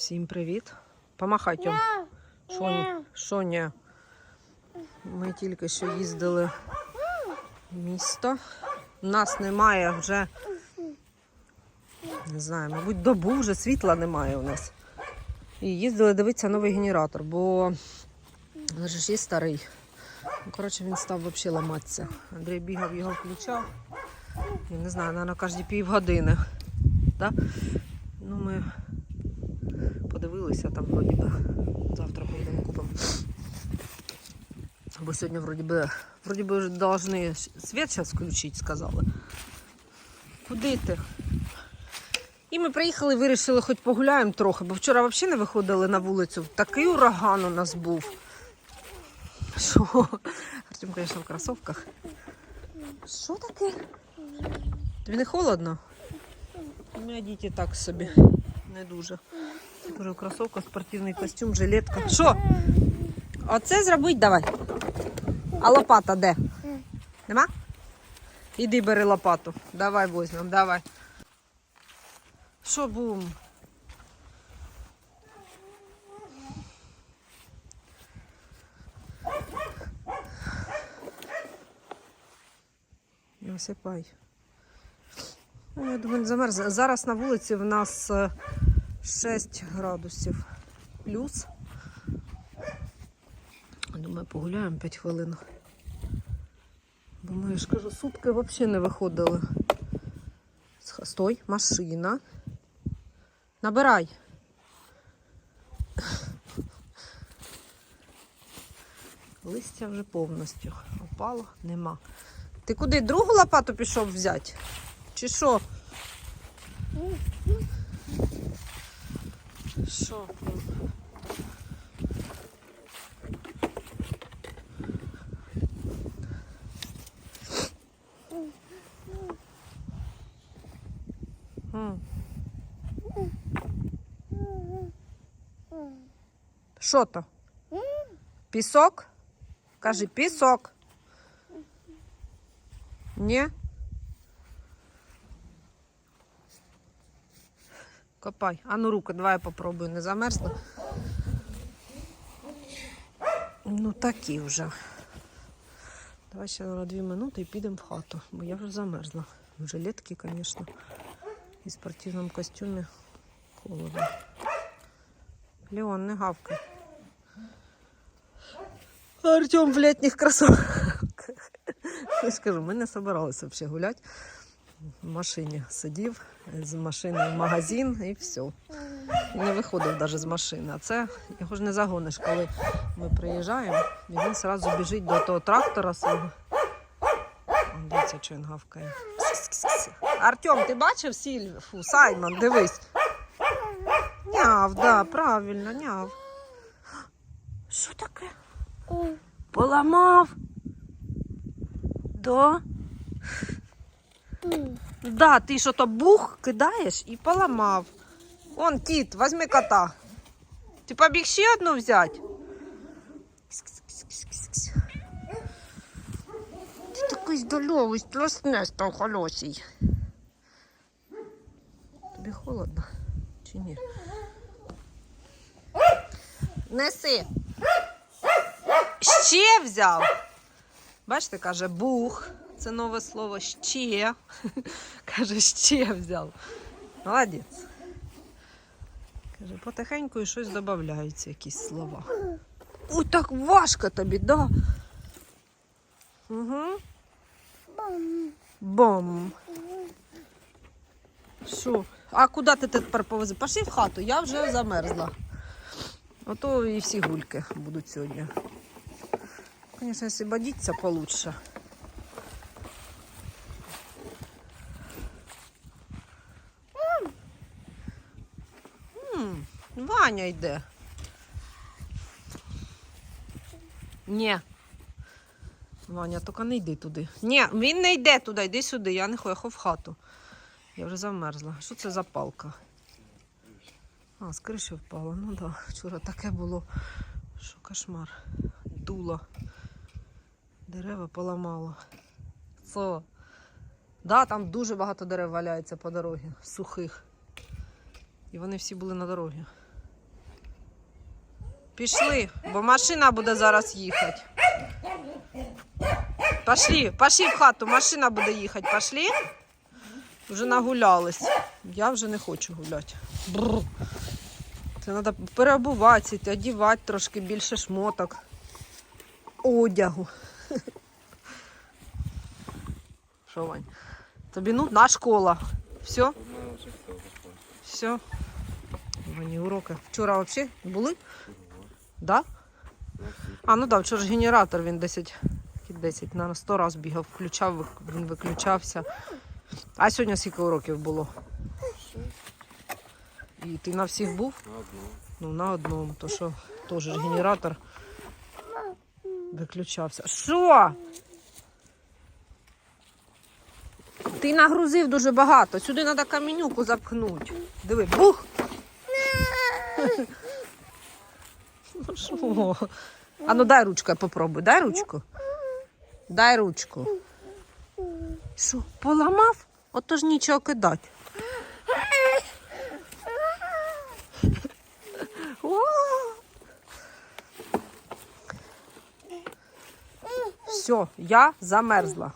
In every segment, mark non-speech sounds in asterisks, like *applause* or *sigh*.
Всім привіт. Помахай, Тьом. Що ні? Ми тільки що їздили в місто. Нас немає вже, не знаю, мабуть, добу вже світла немає у нас. І їздили дивитися новий генератор, бо ж є старий. Коротше, він став взагалі ламатися. Андрій бігав, його включав. Я не знаю, мабуть, кожні півгодини. Да? Ну, ми подивилися там вроді би. Завтра поїдемо купимо. Бо сьогодні вроді би, вроді би должны світ зараз включити, сказали. Куди ти? І ми приїхали, вирішили, хоч погуляємо трохи, бо вчора взагалі не виходили на вулицю. Такий ураган у нас був. Що? Артем, звісно, в кросовках. Що таке? Тобі не холодно? У мене діти так собі. Не дуже. Уже кросовка, спортивний костюм, жилетка. Що? Оце зробить давай. А лопата де? Нема? Іди бери лопату. Давай возьмем, давай. Що бум? Не осипай. Ну, я думаю, замерз. Зараз на вулиці в нас е, 6 градусів плюс. Думаю, погуляємо 5 хвилин. Ми я ж кажу, сутки взагалі не виходили. Стой, машина. Набирай. Листя вже повністю опало, нема. Ти куди другу лопату пішов взяти? Чи що? Що? М. Що то? Пісок? Кажи, пісок. Ні? Копай. А ну руки, давай я попробую, не замерзла. Ну такі вже. Давай ще на дві минути і підемо в хату, бо я вже замерзла. В жилетці, звісно. І в спортивному костюмі холодно. Леон, не гавкай. Артем в літніх кросовках. *laughs* Я ж кажу, ми не собиралися взагалі гуляти. В машині сидів, з машини в магазин і все. Не виходив навіть з машини. А це його ж не загониш, коли ми приїжджаємо, і він одразу біжить до того трактора свого. Дивіться, що він гавкає. Артем, ти бачив? Фу, Саймон, дивись. Няв, да, правильно, няв. Що таке? Поламав? Да? Да, ти що то бух кидаєш і поламав. Он кіт, візьми кота. Ти побіг ще одну взяти? Ти такий здоровий, страшне став холосій. Тобі холодно чи ні? Неси. Ще взяв. Бачите, каже, бух. Це нове слово ще. *laughs* Каже, ще взяв. Молодець. Каже, потихеньку і щось додаються, якісь слова. Ой, так важко тобі, да? Угу. Бом. Що? А куди ти тепер повези? Пошли в хату, я вже замерзла. Ото і всі гульки будуть сьогодні. Звісно, якщо бодіться, получше. Ваня йде. Ні. Ваня, тільки не йди туди. Ні, він не йде туди, йди сюди, я не хочу в хату. Я вже замерзла. Що це за палка? А, з криші впала. Ну так, да. вчора таке було, що кошмар. Дуло. Дерева поламало. Це. Да, там дуже багато дерев валяється по дорозі, сухих. І вони всі були на дорозі. Пішли, бо машина буде зараз їхати. Пошли, пошли в хату, машина буде їхати. Пошли. Вже нагулялись. Я вже не хочу гуляти. Бррр. Це треба переобуватися, одягати трошки більше шмоток. Одягу. *laughs* Що, Вань? Тобі нудна школа. Все? Все. Мені уроки. Вчора взагалі були? Да? А, ну так, да, вчора ж генератор він 10, 10 на 100 раз бігав, включав, він виключався. А сьогодні скільки уроків було? І ти на всіх був? На одну. Ну, на одному, то що теж ж генератор виключався. Що? Ти нагрузив дуже багато. Сюди треба камінюку запхнути. Диви, бух! Ну що? А ну дай ручку, я попробуй. Дай ручку. Дай ручку. Що, поламав? Ото ж нічого кидати. Все, я замерзла.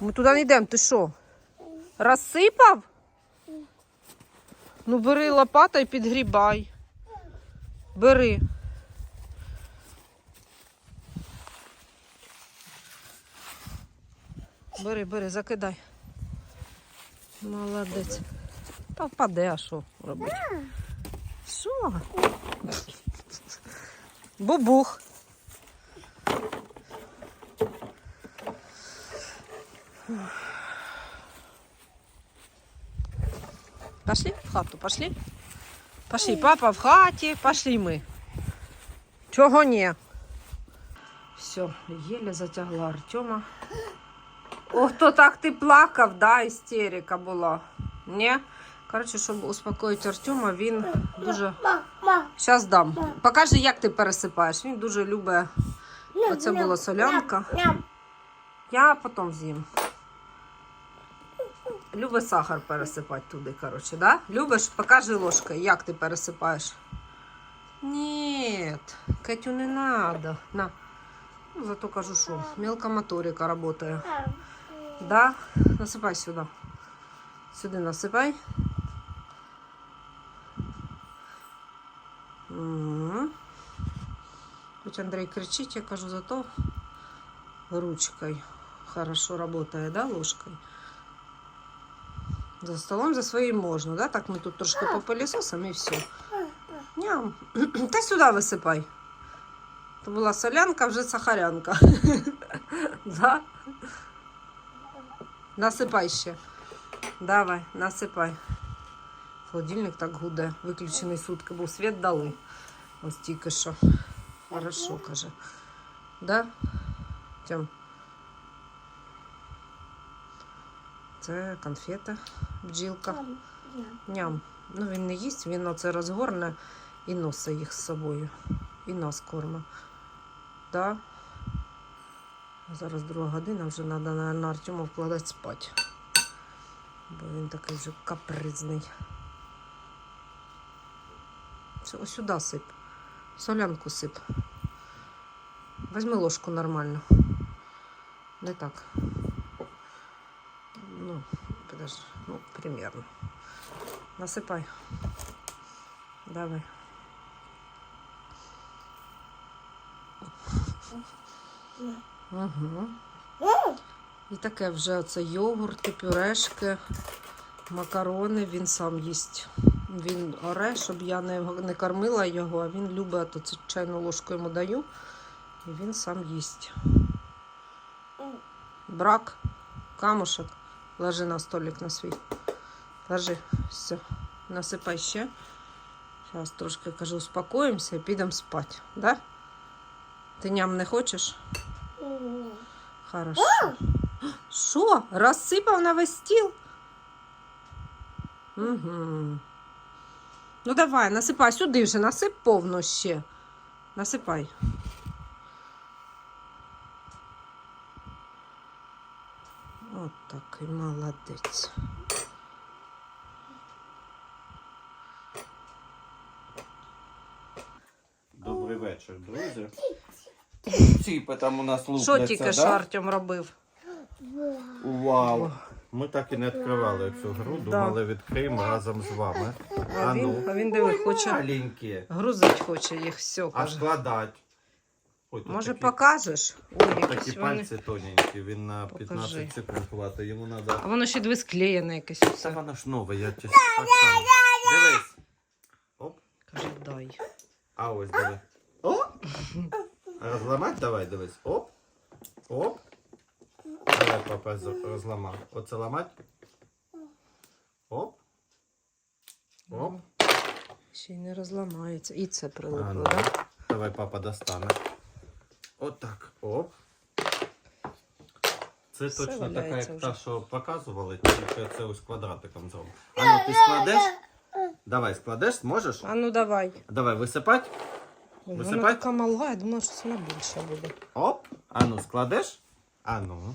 Ми туди не йдемо, ти що? Розсипав? Ну, бери лопата і підгрібай. Бери. Бери, бери, закидай. Молодець. Та впаде, а що робити? Що? Бубух. Пошли в хату, пошли. Пошли, папа в хаті, пошли ми. Чого ні? Все, еле затягла Артема. Ох, то так ти плакав, да, істерика була. Ні? Коротше, щоб успокоїти Артема, він дуже. Зараз дам. Покажи, як ти пересипаєш. Він дуже любить. Оце була солянка. Я потім з'їм. Любить сахар пересипати туди, коротше, да? Любиш? Покажи ложкою, як ти пересипаєш. Ні, Кетю не надо. На. Ну, зато кажу, що мелкомоторика работає. Да? Насипай сюди. Сюди насипай. Мгм. Хоч Андрей кричить, я кажу, зато ручкой хорошо работает, да, ложкой. За столом за своїм можна, да? Так ми тут трошки попилісосимо і все. Ням. *clears throat* Та сюди висипай. То була солянка, вже сахарянка. *laughs* да? Насипай ще. Давай, насипай. Холодильник так гуде. Виключений сутки був. Світ дали. Ось тільки що. Хорошо, каже. Да? Тьом. Це конфета, бджілка. Ням. Ну він не їсть, він оце розгорне і носить їх з собою. І нас корма. Да? Зараз друга година, вже треба, наверное, Артема вкладати спати. Бо він такий вже капризний. Це ось сюди сип. Солянку сип. Возьми ложку нормально. Не так. Ну. Ну, примерно. Насипай. Давай. Угу. І таке вже оце йогурти, пюрешки, макарони він сам їсть. Він оре, щоб я не, не кормила його, а він любить, то це чайну ложку йому даю, і він сам їсть. Брак, камушек, ложи на столик на свій. Ложи, все, насипай ще. Зараз трошки кажу, успокоїмося і підемо спати. Да? Ти ням не хочеш? Хорошо. Що? Розсипав на весь стіл? Угу. Ну давай, насипай сюди вже, насип повно ще. Насипай. От такий молодець. вечір, друзі. Ціпи там у нас лупляться, Що тільки да? Артем робив? Вау. Ми так і не відкривали цю гру, Да. думали відкриємо разом з вами. А А ну. він, а він диви, хоче Маленькі. грузить хоче їх все. А Каже. складать. Ой, тут Може такі, покажеш? Ой, такі якісь вони. пальці тоненькі, він на Покажи. 15 секунд хватить. Йому А треба. воно ще дві склеєне якесь Це усе. воно ж нове, я чесно так само. Дивись. Оп. Каже, дай. А ось диви. О! Розламати давай, дивись. Оп. Оп. Давай папа з- розламав. Оце ламати. Оп. Оп. Ще й не розламається. І це А, прилипло, ну. так? Давай папа достане. Отак. Оп. Це Все точно така, валяється як вже. та, що показували, тільки це ось квадратиком зроблено. А ну ти складеш? Давай, складеш, зможеш? А ну давай. Давай висипати. Ой, вона Висипай. така мала, я думала, що вона більша буде. Оп. А ну складеш? А ну.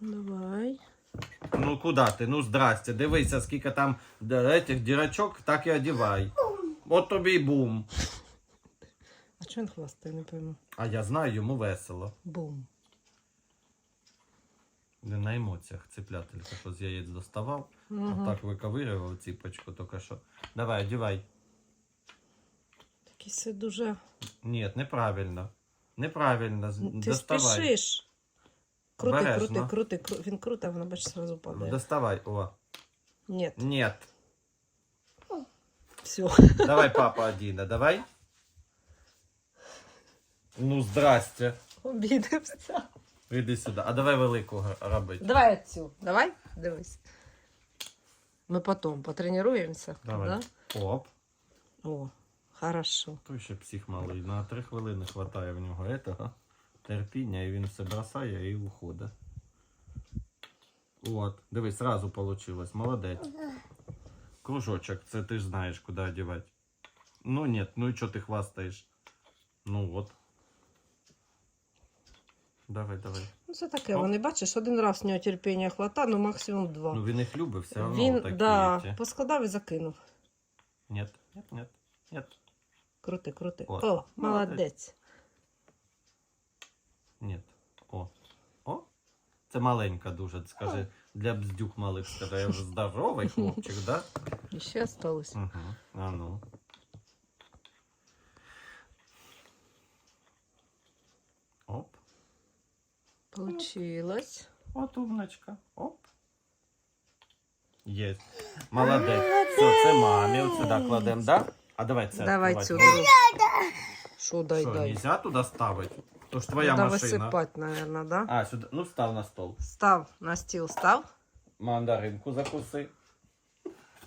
Давай. Ну куди ти? Ну здрасте, дивися, скільки там д- этих дірочок, так і одівай. От тобі й бум. А чого він хвастає, не пойму. А я знаю, йому весело. Бум. Він на емоціях цеплятелька, що з яєць доставав. Угу. Так виковирював ціпочку тільки що. Давай, одівай. Такий все дуже. Ні, неправильно. Неправильно. з- Ти Доставай. спішиш. Крути, Обережно. крути, крути, крути. Він крути, а вона бачиш, сразу Ну, падає. Доставай. О. Ні, Ні. все. Давай, папа, одіне, давай. Ну, здрасте. Обідався. Іди сюди. А давай великого робити. Давай цю. Давай, дивись. Ми потім потренуємося. Давай. Да? Оп. О, хорошо. Той ще псих малий. На три хвилини хватає в нього этого терпіння, і він все бросає і уходить. От, дивись, сразу получилось. Молодець. Кружочок, це ти ж знаєш, куди одягати. Ну ні, ну і чого ти хвастаєш? Ну от. Давай, давай. Ну, це таке, Оп. вони бачиш, один раз в нього терпіння хвата, ну максимум два. Ну він їх любить, все одно Він, такі. да, ті. поскладав і закинув. Ні, ні, ні, ні, Крути, крути. О, О, молодець. молодець. ні. О. О. Це маленька дуже, скажи, для бздюк малих скажи, я вже здоровий хлопчик, да? І ще осталось. Угу. А ну. Оп. Получилось. От умничка. Оп. Є. Молодець. Все, це мамі. От сюди кладемо, да? А давай це. Давай відкривати цю. будемо. Що, дай, Що, дай. нельзя туди ставити? То ж твоя Треба машина. висипати, мабуть, да? А, сюди. Ну, став на стол. Став на стіл, став. Мандаринку закуси.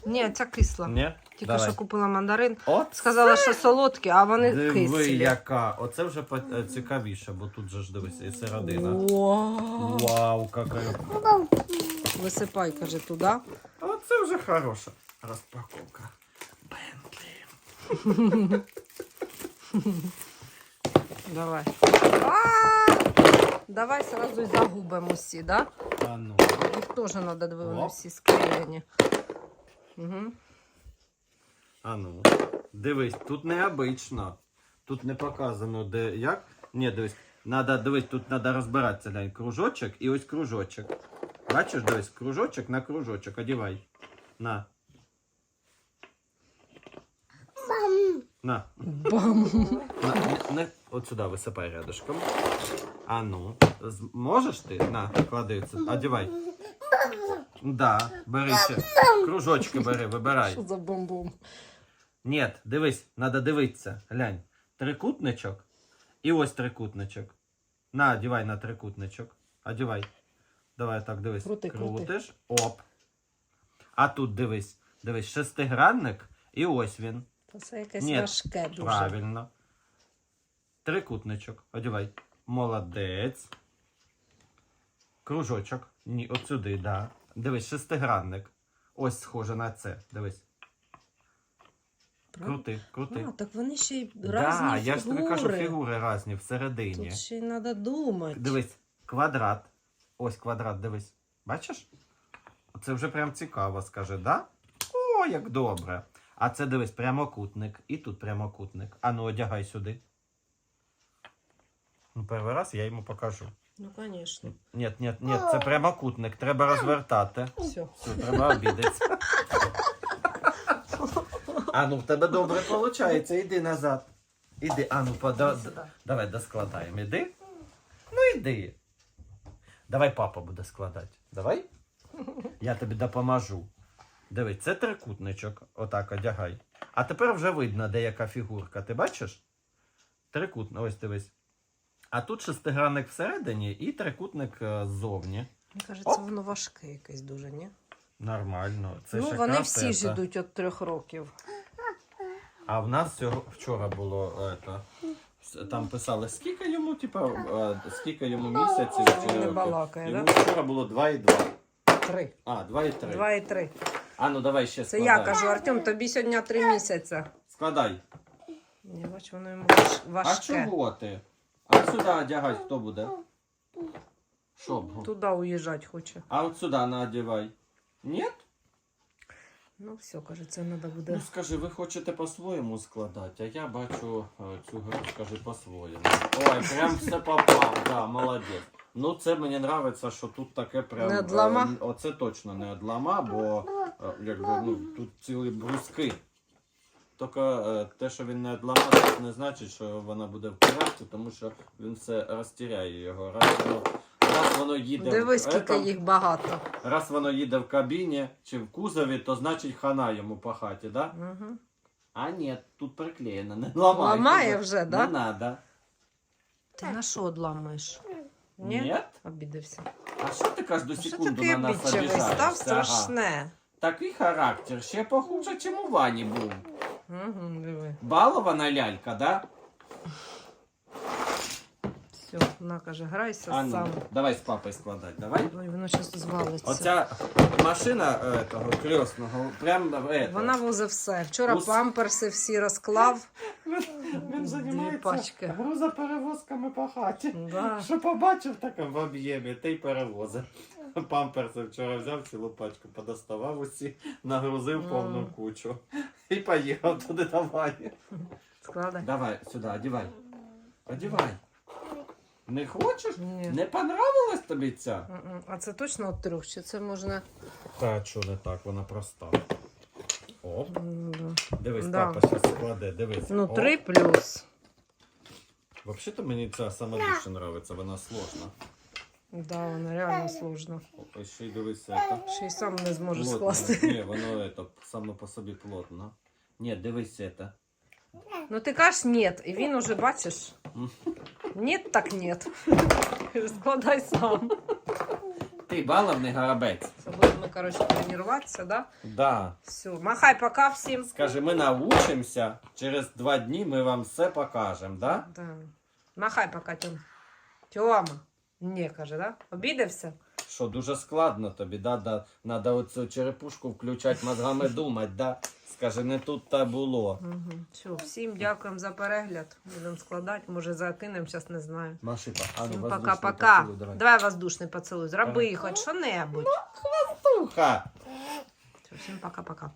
Ні, ця кисла. Ні? Тільки Давай. що купила мандарин. От Сказала, що солодкі, а вони Диви, кислі. яка. Оце вже по- е, цікавіше, бо тут же ж дивися, і середина. Вау. Вау, яка. Висипай, каже, туди. Оце вже хороша розпаковка. Бентлі. *laughs* Давай. А! Давай сразу загубимо всі, да? А ну. Їх теж треба диви, вони Оп. всі склеєні. Угу. А ну. Дивись, тут необично. Тут не показано, де як. Ні, дивись. Надо, дивись, тут треба розбиратися. Глянь, кружочок і ось кружочок. Бачиш, дивись, кружочок на кружочок. Одівай. На. На. Бам! На, не, не, от сюди висипай рядышком. А ну, можеш ти? На, клади це. Одівай. Да, бери ще. Кружочки бери, вибирай. Що за бомбом? Ні, дивись, треба дивитися. Глянь. Трикутничок. І ось трикутничок. На, одівай на трикутничок. Одівай. Давай так, дивись. Крути, крути. Крутиш. Оп. А тут дивись. Дивись, шестигранник. І ось він. Це якесь Ні, важке дуже. Правильно. Трикутничок. Одівай. Молодець. Кружочок. Ні, от сюди, да. Дивись, шестигранник. Ось схоже на це. Дивись. Правда? Крути, крути. А, так вони ще й різні Да, я ж тобі кажу, фігури різні всередині. Тут ще й треба думати. Дивись, квадрат. Ось квадрат, дивись. Бачиш? Це вже прям цікаво, скаже, да? О, як добре. А це дивись, прямокутник. І тут прямокутник. А ну одягай сюди. Ну, перший раз я йому покажу. Ну, звісно. Ні, ні, ні, це прямокутник, треба розвертати. Все. Все, треба обідатися. *laughs* А ну в тебе добре виходить, іди назад. Іди, а ну пода... Давай доскладаємо. Іди. Ну іди. Давай папа буде складати. Давай. Я тобі допоможу. Дивись, це трикутничок. Отак одягай. А тепер вже видно, де яка фігурка. Ти бачиш? Трикутник, ось дивись. А тут шестигранник всередині і трикутник е, ззовні. Мені кажеться, Оп. воно важке якесь дуже, ні? Нормально. Це ну, ж вони всі ж це. йдуть від трьох років. А в нас цього, вчора було ето, с- там писали, скільки йому, типа, е, скільки йому місяців. Чи не років. балакає, Йому да? вчора було 2,2. Три. А, 2,3. Два і три. А ну давай ще Це складай. я кажу, Артем, тобі сьогодні три місяці. Складай. Я бачу, воно йому важ- А важке. чого ти? А сюди одягай, хто буде? Щоб. Туди уїжджати хоче. А от сюди надівай. Ні? Ну все, каже, це треба Ну буде. скажи, ви хочете по-своєму складати, а я бачу е, цю гру, скажи, по-своєму. Ой, прям все попав, да, молодець. Ну це мені подобається, що тут таке прям. Не одлама? е, Оце точно не одлама, бо е, якби, ну, тут цілі бруски. Тільки те, що він не одлама, не значить, що вона буде в порядку, тому що він все розтіряє його. Раз раз воно їде. в Дивись, скільки этом- їх багато. Раз воно їде в кабіні чи в кузові, то значить хана йому по хаті, да? Угу. А ні, тут приклеєно, не ламай. Ламає вже, да? Не надо. Ти на що одламаєш? Ні? Ні? Обідався. А що ти кожну А Що секунду таке на нас обідчивий став обіжаєшся? Ага. страшне. Такий характер, ще похуже, чим у Вані був. Угу, диви. Балована лялька, да? Все, на каже, грайся А ну, сам. давай з папою складати, давай. Ой, воно зараз звалиться. Оця машина е, того крісного, прям е, Вона возить все. Вчора Ус- памперси всі розклав. він Дві пачки. грузоперевозками по хаті. Да. Що побачив таке в об'ємі, та й перевозив. Памперси вчора взяв цілу пачку, подоставав усі, нагрузив повну Мм. кучу. І поїхав туди давай. Складай. Давай, сюди, одівай. Одівай. Не хочеш? Ні. Не понравилась тобі ця? М-м. А це точно от трьох? Чи це можна. Та що не так, вона проста. Оп. М, да. Дивись, Да. папа зараз складе, дивись. Ну, Оп. три плюс. Взагалі-то мені ця саме більше подобається, вона сложна. Да, вона реально сложно. Ось ще й дивись це. Ще й сам не зможеш Плотно. скласти. Ні, воно это, само по собі плотно. Ні, дивись це. Ну ти кажеш нет, і він уже бачиш. Нет, так нет. Складай сам. Ти баловний горобець. Це будемо, коротше, тренуватися, да? Да. Все, махай пока всім. Скажи, ми научимося, через два дні ми вам все покажемо, да? Да. Махай пока, Тьом. Тьома. Ні, каже, да? Обідався? Що дуже складно тобі, да? да? Надо оцю черепушку включати, мозгами думати, да? Скажи, не тут та було. Угу. Все, всім дякуємо за перегляд. Будемо складати, може закинемо, зараз не знаю. Машипа, а ну Всім пока-пока. давай. Давай воздушний поцілуй. Зроби Давай. хоч що-небудь. Слуха. Все, всім пока-пока.